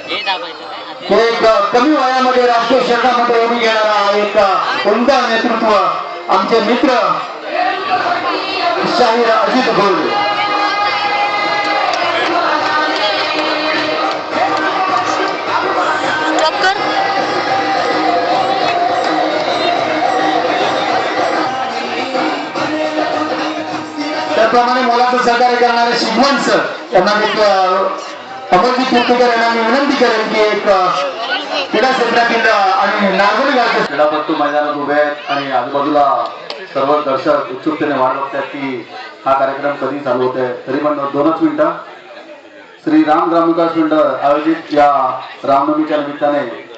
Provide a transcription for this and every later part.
एक कमी वयामध्ये राष्ट्रीय क्षेत्रामध्ये उभी घेणारा एक उमदा नेतृत्व आमचे मित्र शाहीर अजित टक्कर त्याप्रमाणे मुलाचं सहकार्य करणारे शिगवण सर यांना मी अ, अमरजीत कीर्तीकर यांना मी विनंती करेन की एक क्रीडा क्षेत्रातील आणि नागोली गावचे क्रीडापटू मैदानात उभे आहेत आणि आजूबाजूला सर्व दर्शक उत्सुकतेने वाट बघतात की हा कार्यक्रम कधी चालू होते तरी पण दोनच मिनिटं. श्री राम ग्रामविकास मंडळ आयोजित या रामनवमीच्या निमित्ताने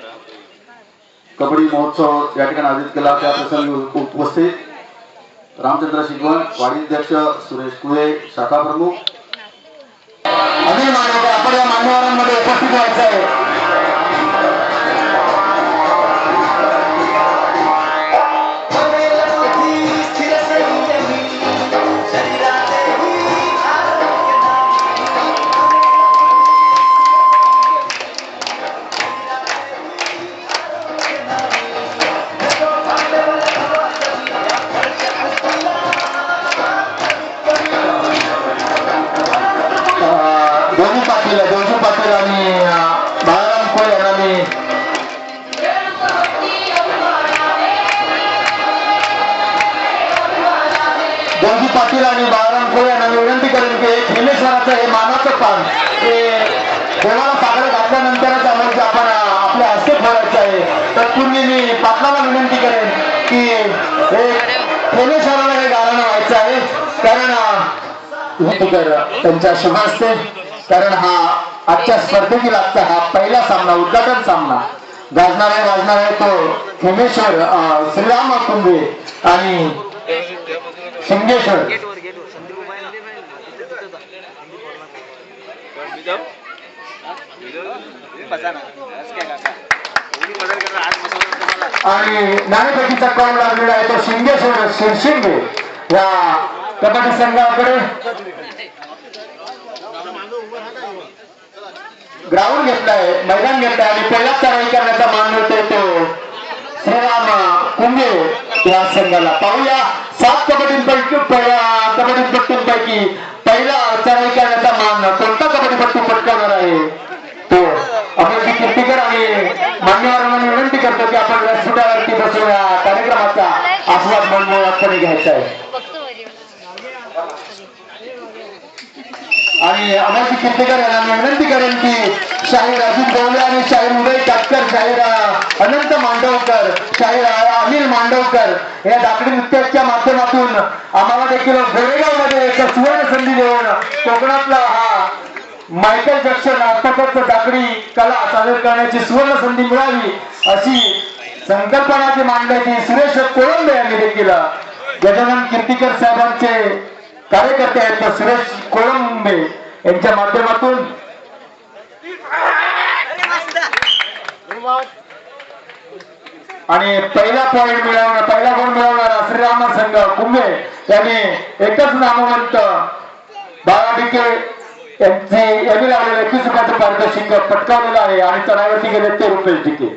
कबड्डी महोत्सव या ठिकाणी आयोजित केला. त्या प्रसंगी उप- उपस्थित रामचंद्र शिगवण वाणिज्याध्यक्ष सुरेश कुळे शाखा प्रमुख. आपण या मान्यवरांमध्ये उपस्थित व्हायचं आहे. तत्पूर्वी मी पाटलाला विनंती करेन की हे हेमेश्वराला हे गाणं व्हायचं आहे. कारण त्यांच्या शुभ असते कारण हा आजच्या स्पर्धेतील आजचा हा पहिला सामना उद्घाटन सामना. गाजणार आहे गाजणार आहे तो हिमेश्वर अं, श्रीराम कुंभे आणि शिंगेश्वर. आणि नाणेपेटीचा कॉल लागलेला आहे तो शिंगेश्वर शिरशिंगे या कबड्डी संघाकडे. ग्राउंड घेतलाय मैदान घेतलाय आणि पहिला चढाई करण्याचा मान मिळतोय तो श्रीराम कुंभे या संघाला. पाहूया सात कबड्डींपैकी प- कबड्डीपट्टूंपैकी व्यासपीठावरती कार्यक्रमाचा आस्वाद मनमोहकपणे घ्यायचा आहे. आणि अमरजी कीर्तीकर यांना विनंती करेन की शाहीर अजित गवले आणि शाहीर उदय काटकर शाहीर अनंत मांडवकर शाहीर अनिल मांडवकर या दाखडी नृत्याच्या माध्यमातून आम्हाला देखील गोरेगावमध्ये एक सुवर्ण संधी देऊन कोकणातला हा मायकल जॅक्सन अर्थातच दाखडी कला सादर करण्याची सुवर्ण संधी मिळावी अशी संकल्पना जी मांडण्याची सुरेश कोळंबे यांनी देखील गजानन कीर्तीकर साहेबांचे कार्यकर्ते आहेत तर सुरेश कोळंबे यांच्या माध्यमातून. आणि पहिला पॉईंट मिळवणार पहिला गुण मिळवणारा श्रीराम संघ कुंभे यांनी एकच नामवंत बाळा डिके यांची यांनी लावलेलं एकवीस रुपयाचं पारितोषिक पटकावलेलं आहे. आणि चढावरती गेले ते रुपये डिके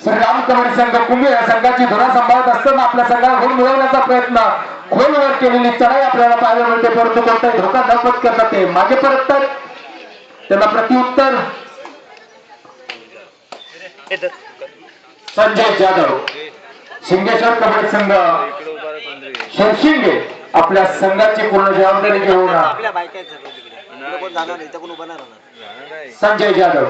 श्रीराम कबड्डी संघ कुंभे या संघाची धुरा सांभाळत असताना आपल्या संघाला गुण मिळवण्याचा प्रयत्न खोलवर केलेली चढाई आपल्याला पाहायला मिळते. परंतु कोणताही धोका न करतात ते मागे परततात. त्यांना प्रत्युत्तर संजय जाधव. शिंगेश्वर कबड्डी संघ. शिवशिंगे आपल्या संघाची पूर्ण जबाबदारी घेऊन आपल्या बायका कोण जाणार नाही कोण उभा राहणार? संजय जाधव.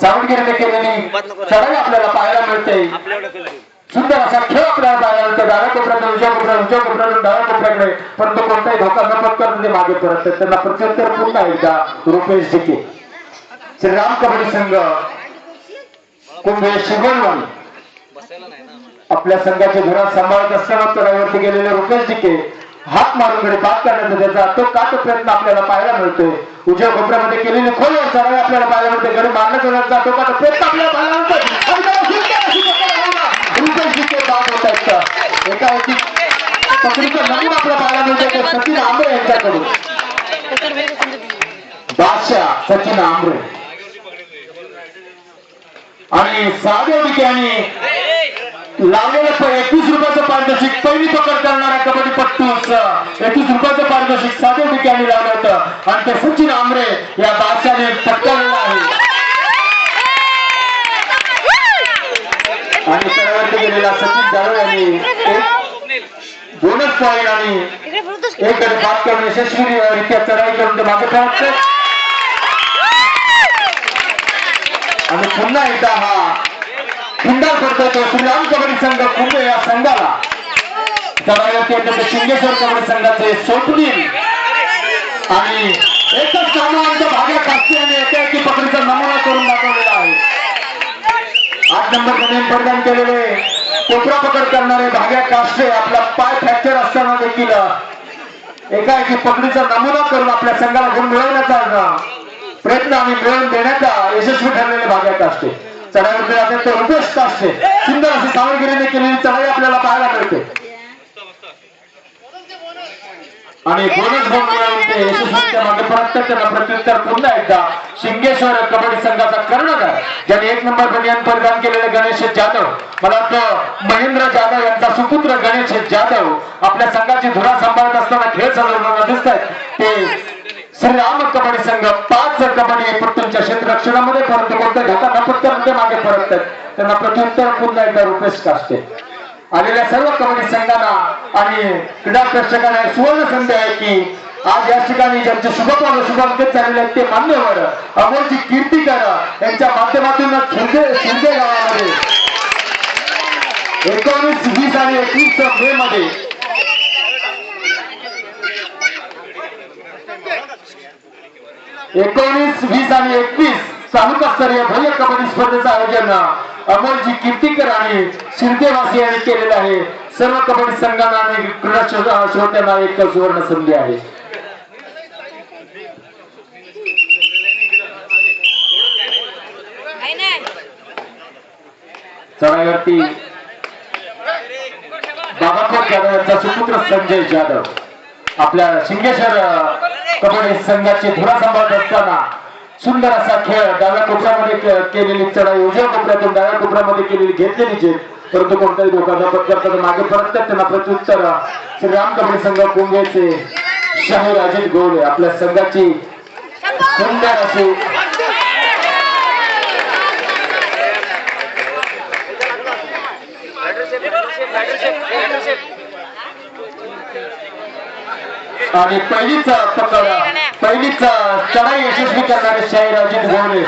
सावंतगिरीने केलेली चढाई आपल्याला पाहायला मिळते. सुंदर असा खेळ आपल्याला पाहायला मिळतो. डाव्या कोपऱ्यात उजव्या कोपऱ्यात उजव्या कोपऱ्यात डाव्या कोपऱ्याकडे परंतु कोणताही धोका न पत्करून ते मागे परत त्यांना प्रत्युत्तर पुन्हा एकदा रुपेश जिके. श्रीराम कबड्डी संघ. कुंभे शिवणवाणी आपल्या संघाचे धुरा सांभाळत असताना तळावरती गेलेले रुपेश जिके. हात मारून कडे बाद करण्याचा त्याचा तो काट प्रयत्न आपल्याला पाहायला मिळतोय. उजव्या कोपऱ्यामध्ये केलेली खोल सरळ आपल्याला पाहायला मिळते. गडी मारण्याचा तो प्रयत्न आपल्याला पाहायला मिळतोय. आणि त्याला पकडीचं नवीन आपल्याला पाहायला सचिन आंबे यांच्याकडून. बादशाह सचिन आमरे आणि सहाव्या ठिकाणी लावलेलं एकवीस रुपयाचं पारितोषिक पहिली पकड करणारा कबड्डीपट्टू एकवीस रुपयाचं पारितोषिक साधे ठिकाणी लावलं होतं. आणि ते सचिन आमरे या बादशाने पटकावलेलं आहे. आणि तळावरती गेलेला सचिन जाधव यांनी एक बोनस पॉईंट आणि एक गडी बाद करून यशस्वीरित्या चढाई करून ते मागे पोहोचले आणि पुन्हा एकदा हा खिंडार करतो तो श्रीराम कबड्डी संघ कुंभे या संघाला. चढाईवरती येते शिंगेश्वर कबड्डी संघाचे स्वप्नील आणि एकच सामान्य भाग्या कास्ते आणि एकाएकी पकडीचा नमुना करून दाखवलेला आहे. आठ नंबर नेम प्रदान केलेले कोपरा पकड करणारे भाग्या कास्टे आपला पाय फ्रॅक्चर असताना देखील एकाएकी पकडीचा नमुना करून आपल्या संघाला गुण मिळवण्याचा प्रयत्न आणि मिळवून देण्याचा यशस्वी ठरलेले भाग्या कास्टे चढाईवरती जातात ते रुपेश काष्टे सुंदर अशी केलेली चढाई आपल्याला पाहायला मिळते. आणि बोनस यशस्वीच्या मागे प्रत्युत्तर पुन्हा एकदा शिंगेश्वर कबड्डी संघाचा कर्णधार ज्यांनी एक नंबर बनियान परिधान केलेले गणेश जाधव मला वाटतं महेंद्र जाधव यांचा सुपुत्र गणेश जाधव आपल्या संघाची धुरा सांभाळत असताना खेळ चालवताना दिसत आहेत ते श्रीराम कबड्डी संघ पाच कबड्डी पट्टूंच्या क्षेत्ररक्षणामध्ये परंतु कोणत्या धोका न मागे परत त्यांना प्रत्युत्तर पुन्हा एकदा रुपेश काष्टे. आलेल्या सर्व कबड्डी संघांना आणि क्रीडा प्रेक्षकांना सुवर्ण संधी आहे की आज या ठिकाणी ज्यांचे शुभपाल शुभांकित झालेले आहेत ते मान्यवर अमोलजी कीर्तीकर यांच्या माध्यमातून शिंदे शिंदे गावामध्ये एकोणीस वीस आणि एकवीस मे मध्ये एकोणीस वीस आणि एकवीस तालुकास्तरीय भव्य कबड्डी स्पर्धेचं आयोजन अमोलजी कीर्तीकर आणि शिंदेवासी यांनी केलेलं आहे. सर्व कबड्डी संघांना आणि क्रीडा श्रोत्यांना एक सुवर्ण संधी आहे. चढाईवरती बाबासाहेब जाधव यांचा सुपुत्र संजय जाधव. आपल्या शिंगेश्वर कबड्डी संघाची धुरा सांभाळत असताना सुंदर असा खेळ डाव्या कोपऱ्यामध्ये केलेली चढाई उजव्या कोपऱ्यातून डाव्या कोपऱ्यामध्ये केलेली घेतलेली जे परंतु कोणताही धोका न मागे परत त्यांना प्रत्युत्तर. श्रीराम कबड्डी संघ कोंगेचे शाहीर अजित गोवले आपल्या संघाची सुंदर अशी आणि पहिलीच पकड पहिलीच चढाई यशस्वी करणारे शाहीर अजित गोवले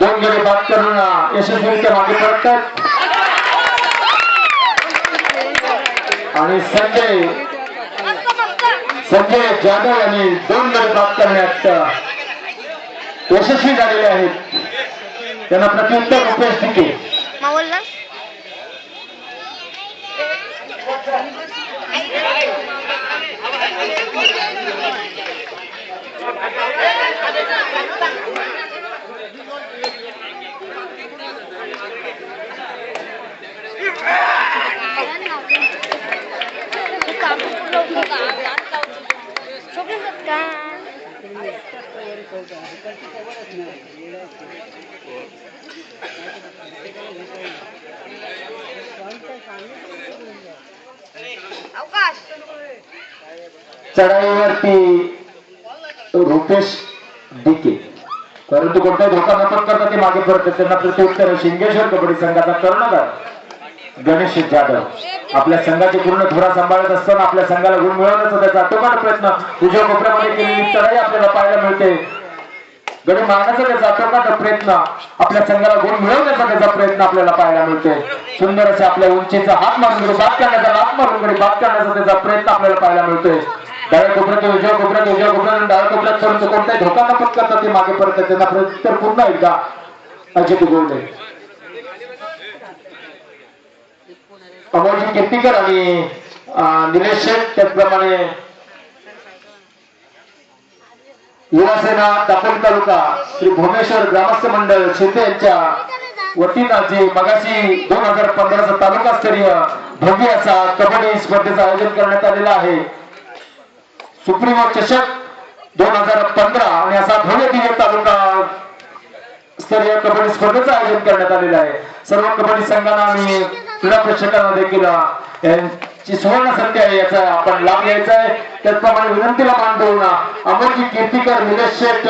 दोन गेले बाद करून यशस्वीरित्या मागे पडतात आणि संजय संजय जाधव यांनी दोन गडी बाद करण्यात यशस्वी झालेले आहेत. त्यांना प्रत्युत्तर रुपेश टिके. अवकाश चढाईवरती रुपेश डिके परंतु कोणताही धोका न करता ते मागे पडतात त्यांना प्रत्युत्तर शिंगेश्वर कबड्डी संघाचा कर्णधार गणेश जाधव. आपल्या संघाची पूर्ण धुरा सांभाळत असताना आपल्या संघाला गुण मिळवण्याचा त्याचा अटोकाट प्रयत्न उजव्या कोपऱ्यामध्ये केलेली चढाई आपल्याला पाहायला मिळते. गडी मारण्याचा त्याचा अटोकाट प्रयत्न आपल्या संघाला गुण मिळवण्याचा त्याचा प्रयत्न आपल्याला पाहायला मिळतोय सुंदर असे आपल्या उंचीचा हात मारून गडी बाद करण्याचा लात मारून गडी बाद करण्याचा त्याचा प्रयत्न आपल्याला पाहायला मिळतोय. डाव्या कोपऱ्यात उजव्या कोपऱ्यात उजव्या कोपऱ्यात डाव्या कोपऱ्यात परंतु कोणताही धोका न पत्करता ते मागे परत त्यांना प्रत्युत्तर पुन्हा एकदा अजित गोवले अमोलजी कीर्तीकर आणि निलेश शेठ त्याचप्रमाणे युवासेना दापोली तालुका श्री भुवनेश्वर ग्रामस्थ मंडळ शिंदे यांच्या वतीनं जे मगाशी दोन हजार पंधराचा तालुकास्तरीय भव्य असा कबड्डी स्पर्धेचं आयोजन करण्यात आलेलं आहे. सुप्रीमो चषक दोन हजार पंधरा आणि असा भव्य दिव्य तालुका स्तरीय कबड्डी स्पर्धेचं आयोजन करण्यात आलेलं आहे. सर्व कबड्डी संघांना आणि क्रीडा प्रेक्षकांना देखील यांची सुवर्ण संधी आहे याचा आपण लाभ घ्यायचा आहे. त्याचप्रमाणे विनंतीला मान देऊन अमोलजी कीर्तीकर निलेश शेठ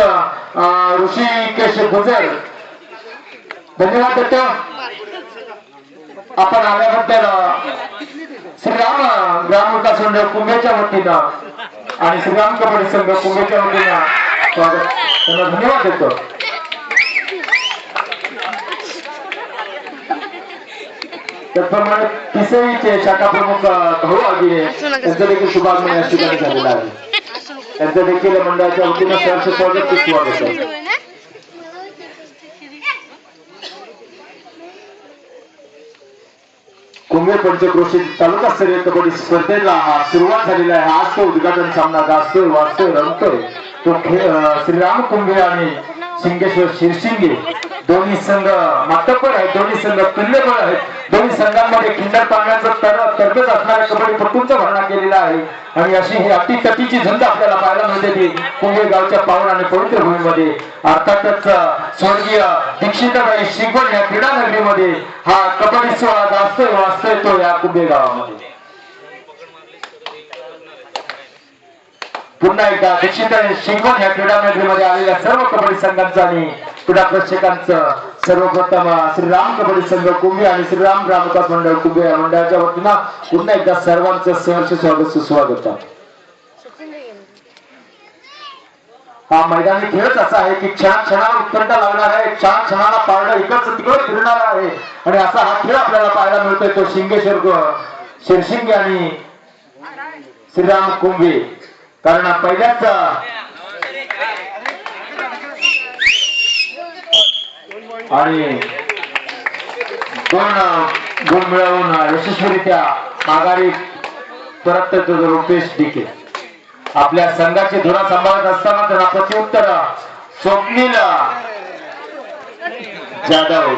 ऋषिकेश गुजर धन्यवाद देतो आपण आल्याबद्दल अं, श्रीराम ग्रामविकास मंडळ कुंभेच्या वतीनं आणि श्रीराम कबड्डी संघ कुंभेच्या वतीनं स्वागत. त्यांना धन्यवाद देतो. त्याचप्रमाणे पिसईचे शाखा प्रमुख भाऊ आगिरे त्यांचं देखील शुभागमन या ठिकाणी झालेलं आहे. त्यांचं देखील मंडळाच्या वतीनं सहर्ष स्वागत स्वागत आहे. कुंभे पंचक्रोशी तालुका स्तरीय कबड्डी स्पर्धेला हा सुरुवात झालेला आहे. आज तो उद्घाटन सामना गाजतोय वाजतोय रमतोय तो श्रीराम कुंभे आणि शिंगेश्वर शिरशिंगे. दोन्ही संघ मातब्बर आहेत दोन्ही संघ तुल्यबळ आहेत. दोन्ही संघांमध्ये खिंडर पाण्याचं तर तरबेज असणाऱ्या कबड्डीपटूंचा भरणा केलेला आहे. आणि अशी ही अतितटीची झुंज आपल्याला पाहायला मिळते. ती कुंभे गावच्या पावन आणि पवित्र भूमीमध्ये. अर्थातच स्वर्गीय दीक्षिताबाई शिकवण या क्रीडा नगरीमध्ये हा कबड्डी सोहळा गाजतोय वाचतोय तो या कुंभे गावामध्ये पुन्हा एकदा दीक्षित शिंगोन या क्रीडा आलेल्या सर्व कबड्डी संघांचं आणि क्रीडा प्रेक्षकांचं सर्वप्रथम श्रीराम कबड्डी संघ कुंभे आणि श्रीराम ग्रामविकास मंडळ कुंभी या मंडळाच्या वतीनं पुन्हा एकदा सर्वांचं सहर्ष स्वागत सुस्वागत हा मैदानी खेळच असा आहे की छान क्षणाला उत्कंठा लागणार आहे क्षण क्षणाला पारडं इकडचं तिकडं फिरणार आहे. आणि असा हा खेळ आपल्याला पाहायला मिळतोय तो शिंगेश्वर ग- शिरशिंगे आणि श्रीराम कुंभे. कारण पहिल्याच आणि दोन गुण मिळवून यशस्वीरित्या माघारी परत रुपेश डिके आपल्या संघाची धुरा सांभाळत असताना त्यांना प्रत्युत्तर स्वप्नील जाधव.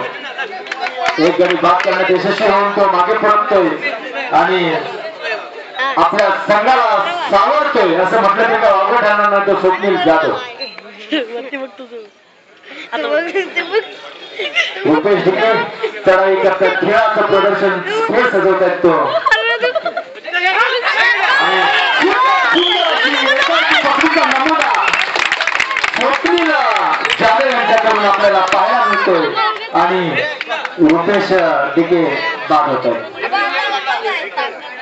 एक गडी बाद करण्यात यशस्वी होऊन तो मागे परततोय आणि आपल्या संघाला सावरतोय असं म्हटलं तरी काय अवघड ठरणार नाही तो स्वप्नील जातो वरती बघ रुपेश डिके चढाई करतात खेळाचं प्रदर्शन खेळ सजवतात तो आणि सुंदर अशी एकाची पकडीचा नमुना स्वप्नील जाधव यांच्याकडून आपल्याला पाहायला मिळतोय आणि रुपेश डिके बाद होत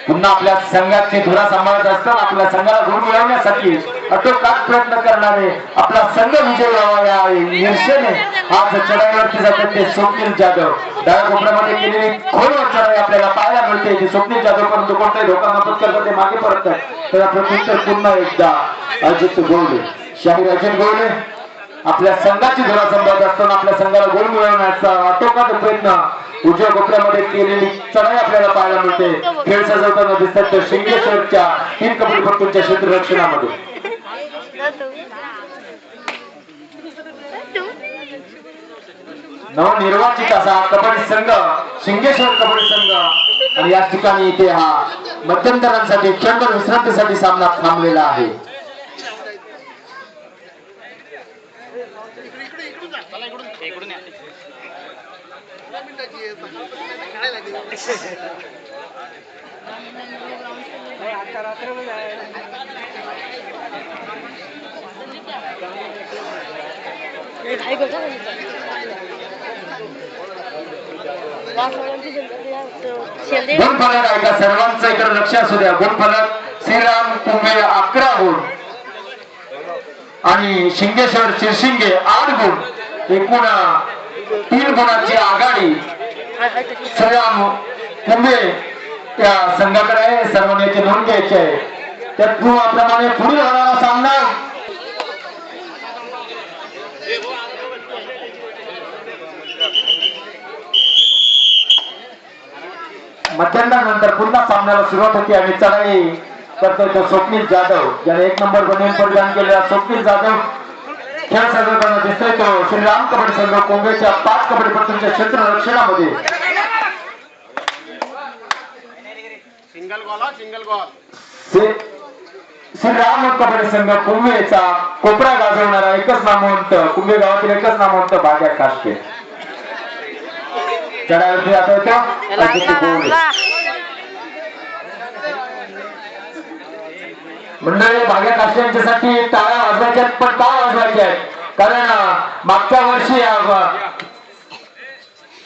पुन्हा आपल्या संघाची धुरा सांभाळत असताना आपल्या संघाला गुण मिळवण्यासाठी अटोकाट प्रयत्न करणारे आपला संघ विजय व्हावा या ईर्षेने आज चढाईवरती जातात ते स्वप्नील जाधव. डाव्या कोपऱ्यामध्ये केलेली खोलवर चढाई आपल्याला पाहायला मिळते. की स्वप्नील जाधव परंतु कोणत्याही धोका पत्करतात ते मागे परततात. त्याला प्रत्युत्तर पुन्हा एकदा अजित गोवले शाहीर अजित गोवले आपल्या संघाची धुरा सांभाळत असताना आपल्या संघाला गोल मिळवण्याचा आटोकाट प्रयत्न उजव्या कोपऱ्यामध्ये केलेली चढाई आपल्याला पाहायला मिळते. खेळ सजवताना दिसतात तर शिंगेश्वरच्या तीन कबड्डीपटूंच्या क्षेत्ररक्षणामध्ये नवनिर्वाचित असा कबड्डी संघ शिंगेश्वर कबड्डी संघ. आणि या ठिकाणी इथे हा मध्यंतरांसाठी क्षणभर विश्रांतीसाठी सामना थांबलेला आहे. काय करतो गुणफलक ऐका सर्वांचं इकडे लक्ष असू द्या. गुणफलक श्रीराम कुंभे अकरा गुण आणि शिंगेश्वर शिरशिंगे आठ गुण. एकूण तीन गुणाची आघाडी सगळ्या कुंभे त्या संघाकडे आहे. सर्वांनी याची नोंद घ्यायची आहे. त्या त्याप्रमाणे पुढील होणारा सामना मध्यंतरानंतर पुन्हा सामन्याला सुरुवात होती आणि चढाई करतोय तो स्वप्नील जाधव. ज्याने एक नंबर बनवून परिधान केलेला स्वप्नील जाधव. खेळ सजवताना दिसतोय तो श्रीराम कबड्डी संघ कोंबेच्या पाच कबड्डी पटूंच्या क्षेत्र रक्षणामध्ये. सिंगल गोल सिंगल गोल से- श्रीराम कबड्डी संघ कुंभेचा कोपरा गाजवणारा एकच नामवंत कुंभे गावातील एकच नामवंत भाग्या काष्टे चढावरती आता येतो अजित गोवळे. मंडळी भाग्या काष्टे टाळ्या वाजवायच्या आहेत, पण का वाजवायच्या आहेत कारण मागच्या वर्षी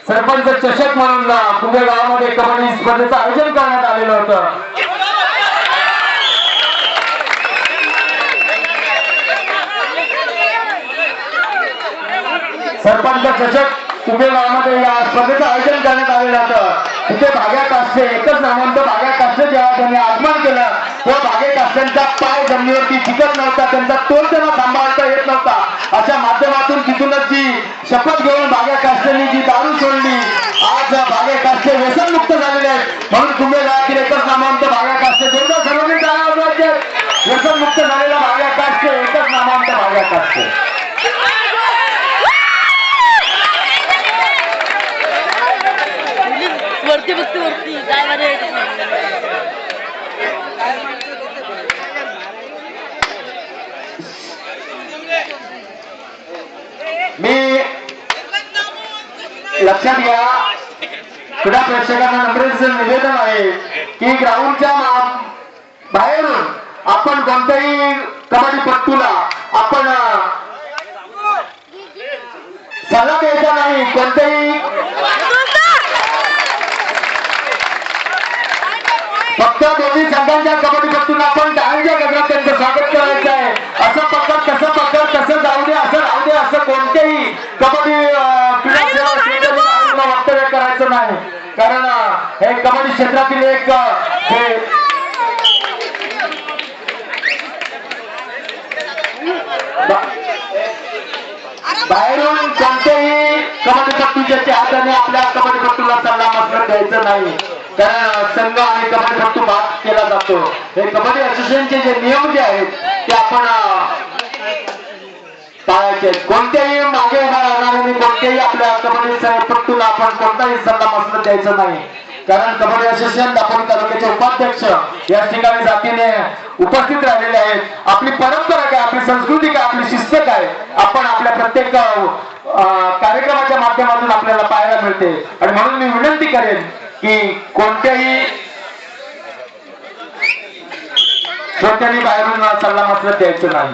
सरपंच चषक म्हणून अं, गावामध्ये कबड्डी स्पर्धेचं आयोजन करण्यात आलेलं होतं. सरपंच चषक कुंभे गावामध्ये या स्पर्धेचं आयोजन करण्यात आलेलं होतं. तिथे भाग्या काष्टे एकच नामांत भाग्या काष्टे जेव्हा त्यांनी आगमन केलं तेव्हा भाग्या त्यांचा पाय जमिनीवरती टिकत नव्हता. त्यांचा तोल त्यांना सांभाळता येत नव्हता. अशा माध्यमातून तिथूनच जी शपथ घेऊन भाग्या काष्टेंनी जी दारू सोडली आज भाग्या काष्टे व्यसनमुक्त झालेले आहेत. म्हणून तुम्ही गावातील एकच नामांत भाग्या काष्टे जोरदार सर्वांनी टाळ्या वाजवायच्या व्यसनमुक्त झालेला भाग्या काष्टे एकच नामांत भाग्या काष्टे वरती बघते वरती काय मध्ये मी लक्षात घ्या. क्रीडा प्रेक्षकांना नम्रेच निवेदन आहे की ग्राउंडच्या बाहेरून आपण कोणत्याही कबड्डी पट्टूला आपण अं, सल्ला द्यायचा नाही कोणत्याही फक्त दोन्ही संघांच्या कबड्डीपट्टून आपण डाळीच्या गजरात त्यांचं स्वागत करायचं आहे. असं पकड तसं पकड तसं जाऊ दे असं राहू दे असं कोणत्याही कबड्डी अं, क्रीडा सेवा क्षेत्रातील बाहेरून वक्तव्य आहे. कारण हे कबड्डी क्षेत्रातील एक अं, हे बा- बाहेरून कोणत्याही कबड्डीपट्टूच्या हाताने आपल्या कबड्डीपट्टूला सल्ला मसलत द्यायचं नाही. कारण संघ आणि कबड्डीपट्टू भाग केला जातो. हे कबड्डी असोसिएशनचे जे नियम जे आहेत ते आपण पाळायचे कोणत्याही मागे आपल्या कबड्डी पट्टूला आपण कोणताही सल्ला मसलत द्यायचा नाही. कारण कबड्डी असोसिएशन दापोली तालुक्याचे उपाध्यक्ष या ठिकाणी जातीने उपस्थित राहिलेले आहेत. आपली परंपरा काय आपली संस्कृती काय आपली शिस्त काय आपण आपल्या प्रत्येक कार्यक्रमाच्या माध्यमातून आपल्याला पाहायला मिळते. आणि म्हणून मी विनंती करेन की कोणत्याही कोणत्याही बाहेरून सल्ला मसलत द्यायचं नाही.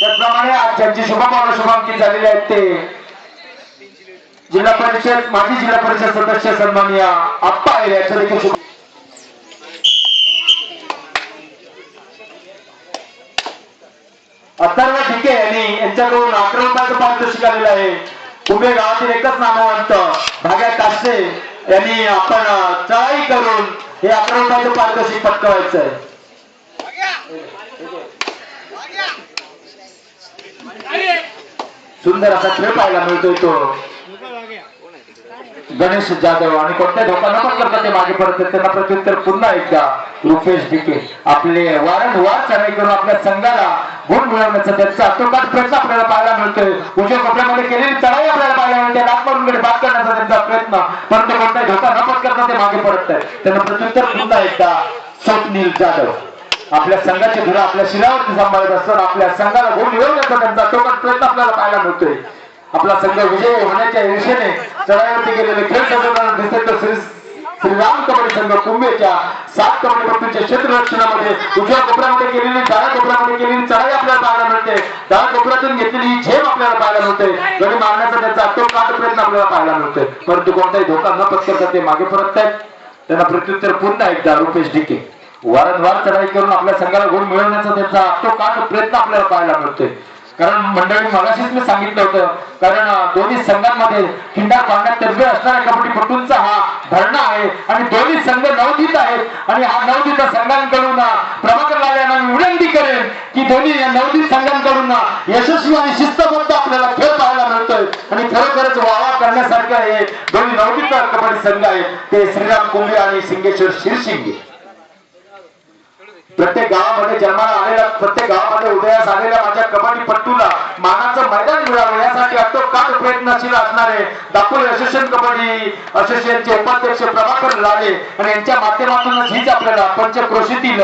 त्याचप्रमाणे आज ज्यांची शुभकामना शुभांकित झालेली आहेत ते जिल्हा परिषद माजी जिल्हा परिषद सदस्य सन्माननीय आप्पा आहे याच्या देखील शुभ अथर्व ढिके यांनी यांच्याकडून अकरा रुपयाचं पारितोषिक आलेलं आहे. उभे गावातील एकच नामवंत भाग्या कासे यांनी आपण चढाई करून हे अकरा रुपयाचं पारितोषिक पटकवायचं आहे. सुंदर असा खेळ पाहायला मिळतोय तो. गणेश जाधव आणि कोणत्या धोका न करता ते मागे परत त्यांना प्रत्युत्तर पुन्हा एकदा रुपेश ढिके. आपले वारंवार चढाई करून आपल्या संघाला गुण मिळवण्याचा त्यांचा अतोकात प्रयत्न आपल्याला पाहायला मिळतोय. उजव्या कपड्यामध्ये केलेली चढाई आपल्याला पाहायला मिळते. लाट बाद करण्याचा त्यांचा प्रयत्न. परंतु कोणताही धोका न पत्करता ते मागे पडत आहेत. त्यांना प्रत्युत्तर पुन्हा एकदा स्वप्नील जाधव. आपल्या संघाची धुरा आपल्या शिरावरती सांभाळत असताना आपल्या संघाला गुण मिळवण्याचा त्यांचा अतोकात प्रयत्न आपल्याला पाहायला मिळतोय. आपला संघ विजय होण्याच्या दिशेने चढाईवरती गेलेले खेळ संघटना दिसत तर श्री श्रीराम कबड्डी संघ कुंभेच्या सात कबड्डीपट्टूच्या क्षेत्ररक्षणामध्ये उजव्या कोपऱ्यामध्ये केलेली डाळ्या कोपऱ्यामध्ये केलेली चढाई आपल्याला पाहायला मिळते. डाव्या कोपऱ्यातून घेतलेली ही झेप आपल्याला पाहायला मिळते. गडी मारण्याचा त्यांचा अटोकाट प्रयत्न आपल्याला पाहायला मिळतोय परंतु कोणताही धोका न पत्करता ते मागे परत आहेत. त्यांना प्रत्युत्तर पुन्हा एकदा रुपेश डिके वारंवार चढाई करून आपल्या संघाला गुण मिळवण्याचा त्यांचा अटोकाट प्रयत्न आपल्याला पाहायला मिळतोय कारण मंडळी मगाशीच मी सांगितलं होतं कारण दोन्ही संघांमध्ये खिंडा पाडण्यात तज्ञ असणाऱ्या कबड्डीपटूंचा हा धरणा आहे आणि दोन्ही संघ नवदीत आहेत आणि हा नवदीत संघांकडून प्रभाकर लाल यांना मी विनंती करेन की दोन्ही या नवदीत संघांकडून यशस्वी आणि शिस्तबद्ध आपल्याला खेळ पाहायला मिळतोय. आणि खरोखरच वावा करण्यासारखं हे दोन्ही नवदीत कबड्डी संघ आहेत. ते श्रीराम कुंभे आणि सिंगेश्वर शिरशिंगे. प्रत्येक गावामध्ये जन्माला आलेला प्रत्येक गावामध्ये उदयास आलेल्या माझ्या कबड्डी पट्टूला मानाचं मैदान मिळावं यासाठी अटोकाट प्रयत्नशील असणारे दापोली असोसिएशन कबड्डी असोसिएशनचे उपाध्यक्ष प्रभाकर लाले आणि यांच्या माध्यमातूनच हीच आपल्याला पंचक्रोशीतील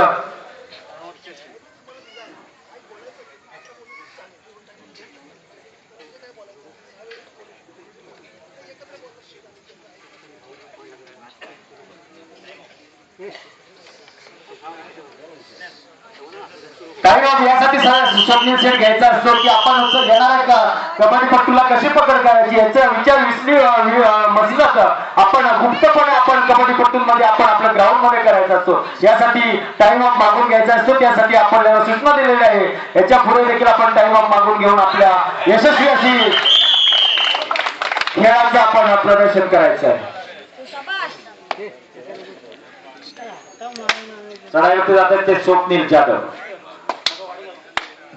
काही यासाठी स्वप्नील सेट घ्यायचा असतो की आपण असं घेणार आहे का? कबड्डी पट्टूला कशी पकड करायची? याचा विचार विसली मसलत आपण गुप्तपणे आपण कबड्डी पट्टूमध्ये आपण आपल्या ग्राउंडमध्ये करायचा असतो. यासाठी टाइम ऑफ मागून घ्यायचा असतो. त्यासाठी आपण याला सूचना दिलेल्या आहे. याच्यापुढे देखील आपण टाइम ऑफ मागून घेऊन आपल्या यशस्वी अशी खेळाचं आपण प्रदर्शन करायचं आहे. चढाईवरती जातात ते स्वप्नील जाधव.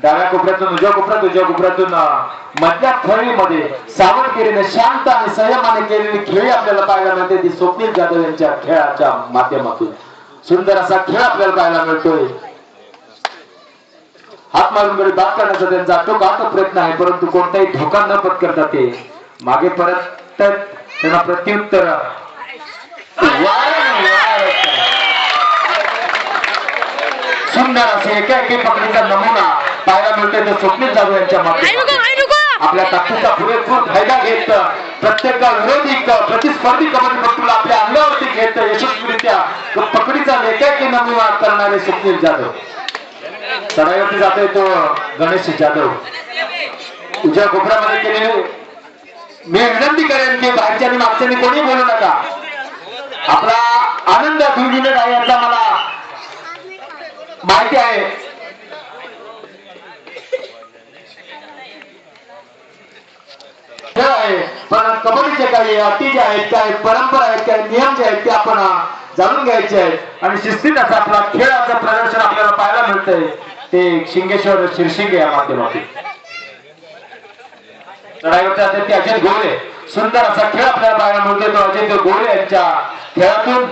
डाव्या कोपऱ्यातून उजव्या कोपऱ्यात उजव्या कोपऱ्यातून मधल्या फळीमध्ये सावधगिरीने शांत आणि संयमाने केलेली खेळी आपल्याला पाहायला मिळते. ती स्वप्नील जाधव यांच्या खेळाच्या माध्यमातून. सुंदर असा खेळ आपल्याला पाहायला मिळतोय. हात मारून गडी बाद करण्याचा त्यांचा आटोकाट प्रयत्न आहे परंतु कोणताही धोका न पत्करता ते मागे परत त्यांना प्रत्युत्तर सुंदर असे एका एके पकडीचा नमुना. पाहायला मिळतोय तो स्वप्नील जाधव यांच्या माध्यमातून आपल्या ताकदीचा पुरेपूर फायदा घेत प्रत्येक विरोधी प्रतिस्पर्धी कबड्डीपटूला आपल्या अंगावरती घेत यशस्वीरित्या पकडीचा एकाएकी नमुना करणारे स्वप्नील जाधव. चढाईवरती जातोय तो गणेश जाधव. तुझ्या कोपऱ्यामध्ये केलेले मी विनंती करेन की बाहेरच्यानी मागच्यानी कोणी बोलू नका. आपला आनंद द्विगुणित आहे याचा मला माहिती आहे. खेळ आहे पण कबड्डीचे काही अटी ज्या आहेत त्या परंपरा आहेत काही नियम जे आहेत ते आपण जाणून घ्यायचे आहेत आणि शिस्तीत असा आपला खेळाचं प्रदर्शन आपल्याला पाहायला मिळतंय ते शिंगेश्वर शिरशिंगे या माध्यमातून चढाईवरचे असते अजित गोरे सुंदर असा खेळ आपल्याला पाहायला मिळतोय तो अजित गोरे यांच्या खेळातून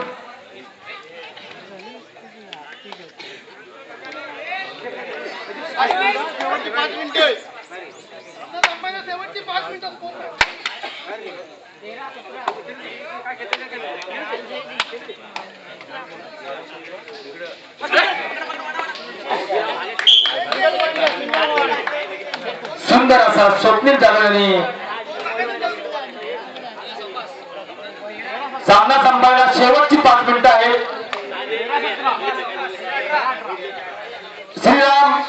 सुंदर असा स्वप्नील जाधव सामना संपायला शेवटची पाच मिनिटं आहेत. श्रीराम.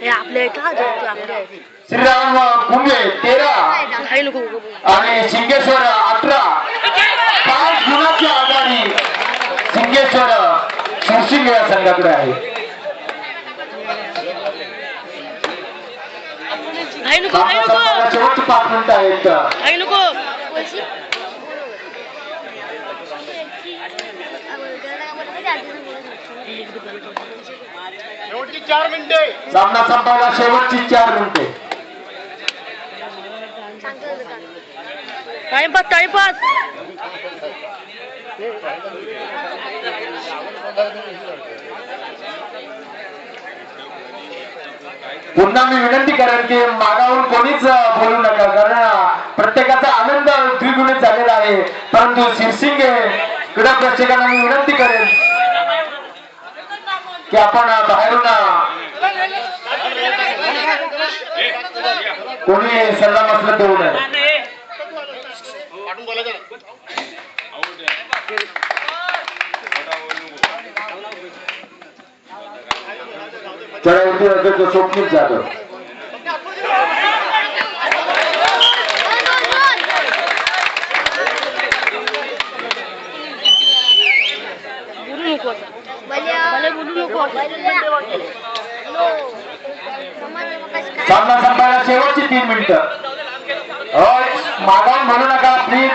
हे आपले का? ते आपले श्रीराम कुंभे तेरा आणि शिंगेश्वर अठरा. पाच गुणाची आघाडी? शिंगेश्वर शिरशिंगे या संघाकडे आहे. शेवटची पाच मिनिटं आहेत. आई नको. सामना संपायला शेवटची चार मिनिटे. Timepass timepass. पुन्हा मी विनंती करेन की मागावून कोणीच बोलू नका कारण प्रत्येकाचा आनंद द्विगुणित झालेला आहे. परंतु शिरसिंगे क्रीडा प्रेक्षकांना मी विनंती करेन की आपण बाहेरून कोणी सल्ला मसला देऊ नये चढावरती अध्यक्ष स्वप्नीत जाधव. बोलू नको बोलू नको सामना संपायला शेवटची तीन मिनिट. मागा म्हणू नका प्लीज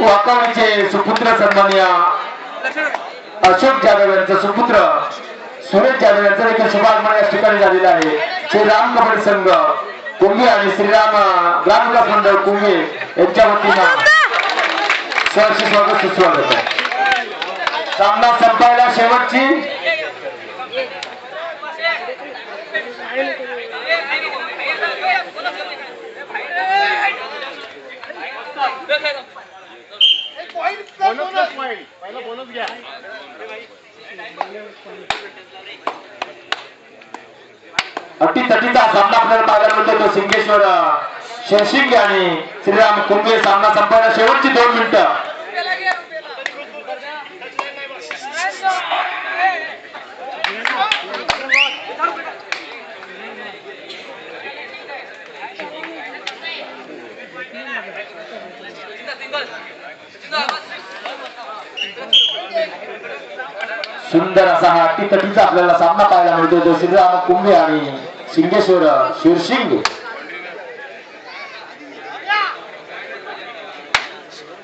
वाकाळीचे सुपुत्र सन्मान्य अशोक जाधव यांचा सुपुत्र सुरेश जाधव यांचा देखील शुभागमन या ठिकाणी झालेला आहे. श्री राम कबड्डी संघ. कुंभी आणि श्रीराम अं, ग्रामविकास मंडळ कुंभी यांच्या वतीनं सहर्ष स्वागत सुस्वागत आहे सामना संपायला शेवटची अति तटीचा सामना आपल्याला पाहायला मिळतो तो सिंगेश्वर शेरशिंग आणि श्रीराम कुंभे सामना संपायला शेवटची दोन मिनिटं. सुंदर असा हा अटीतटीचा आपल्याला सामना पाहायला मिळतो तो श्रीराम कुंभे आणि सिंगेश्वर शिरशिंग.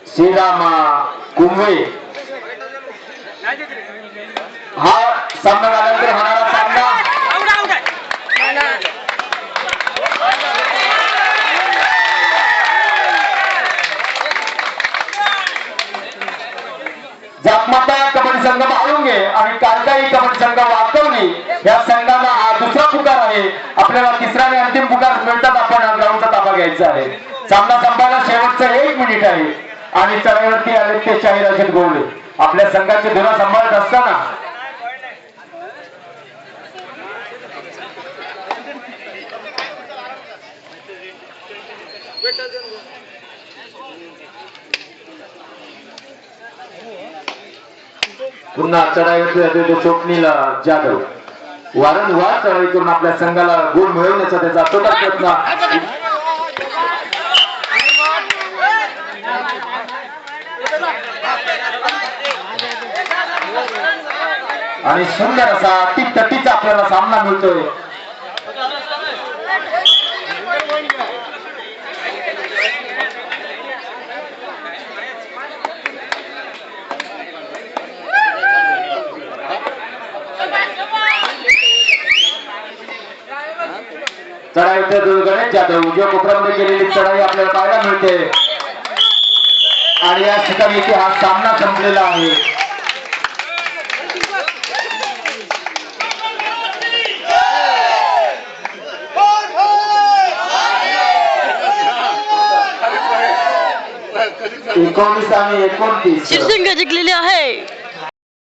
श्रीराम कुंभे. हा सामना झाल्यानंतर हा काही कारकाई कबड्डी संघ वाकवली या संघाला हा दुसरा पुकार आहे. आपल्याला तिसरा आणि अंतिम पुकार मिळतात आपण ग्राउंडचा ताबा घ्यायचा आहे. सामना संपायला शेवटचं एक मिनिट आहे. आणि चढाईवरती आले ते शाहीर अजित गोवले आपल्या संघाचे धुरा सांभाळत असताना. पुन्हा चढाईवरती जाते तो जाधव. वारंवार चढाई करून आपल्या संघाला गुण मिळवण्याचा त्याचा अतोटा प्रयत्न आणि सुंदर असा टिकटकीचा आपल्याला सामना मिळतोय. चढाईच्या गणेश जाधव. उद्योग उपलब्ध केलेली चढाई आपल्याला पाहायला मिळते. आणि या ठिकाणी इथे हा सामना संपलेला आहे. एकोणीस आणि एकोणतीस. शिरसिंग जिंकलेली आहे.